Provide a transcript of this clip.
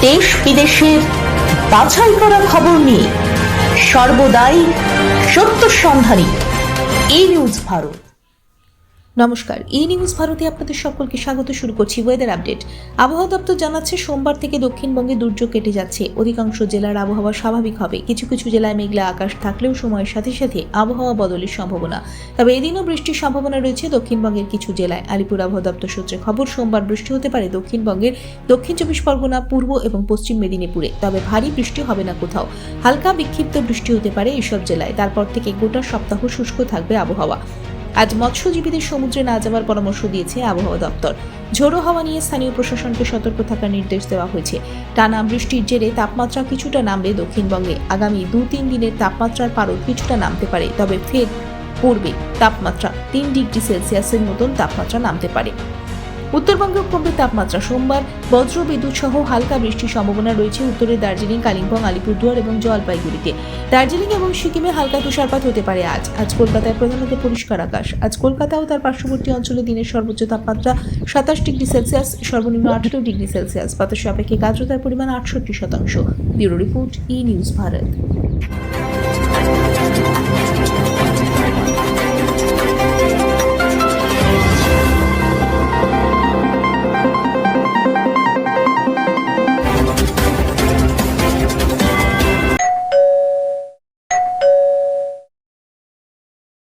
দেশ বিদেশের বাছাই করা খবর নিয়ে সর্বদাই সত্য সন্ধানী এই নিউজ ভারত। নমস্কার ই নিউজ ভারতে আপনাদের সকলকে স্বাগত, শুরু করছি ওয়েদার আপডেট আবহাওয়া দপ্তর জানাচ্ছে, সোমবার থেকে দক্ষিণবঙ্গে দুর্যোগ কেটে যাচ্ছে। অধিকাংশ জেলার আবহাওয়া স্বাভাবিক হবে। কিছু কিছু জেলায় মেঘলা আকাশ থাকলেও সময়ের সাথে সাথে আবহাওয়া বদলের সম্ভাবনা। তবে এদিনও বৃষ্টির সম্ভাবনা রয়েছে দক্ষিণবঙ্গের কিছু জেলায়। আলিপুর আবহাওয়া দপ্তর সূত্রে খবর, সোমবার বৃষ্টি হতে পারে দক্ষিণবঙ্গের দক্ষিণ চব্বিশ পরগনা, পূর্ব এবং পশ্চিম মেদিনীপুরে। তবে ভারী বৃষ্টি হবে না কোথাও। হালকা বিক্ষিপ্ত বৃষ্টি হতে পারে এসব জেলায়। তারপর থেকে গোটা সপ্তাহ শুষ্ক থাকবে আবহাওয়া। আজ মৎস্যজীবীদের সমুদ্রে না যাওয়ার পরামর্শ দিয়েছে আবহাওয়া দপ্তর। ঝোড়ো হাওয়া নিয়ে স্থানীয় প্রশাসনকে সতর্ক থাকার নির্দেশ দেওয়া হয়েছে। টানা বৃষ্টির জেরে তাপমাত্রা কিছুটা নামবে দক্ষিণবঙ্গে। আগামী দু তিন দিনের তাপমাত্রার পারদ কিছুটা নামতে পারে, তবে ফের পড়বে তাপমাত্রা। তিন ডিগ্রি সেলসিয়াসের মতন তাপমাত্রা নামতে পারে। উত্তরবঙ্গে কমবে তাপমাত্রা সোমবার বজ্র বিদ্যুৎ সহ হালকা বৃষ্টির সম্ভাবনা রয়েছে উত্তরে দার্জিলিং, কালিম্পং, আলিপুরদুয়ার এবং জলপাইগুড়িতে। দার্জিলিং এবং সিকিমে হালকা তুষারপাত হতে পারে আজ। আজ কলকাতায় প্রধানত পরিষ্কার আকাশ। আজ কলকাতা ও তার পার্শ্ববর্তী অঞ্চলে দিনের সর্বোচ্চ তাপমাত্রা সাতাশ ডিগ্রি সেলসিয়াস, সর্বনিম্ন আঠারো ডিগ্রি সেলসিয়াস। বাতাসে আপেক্ষিক আর্দ্রতার পরিমাণ আটষট্টি শতাংশ। Bureau report E news Bharat.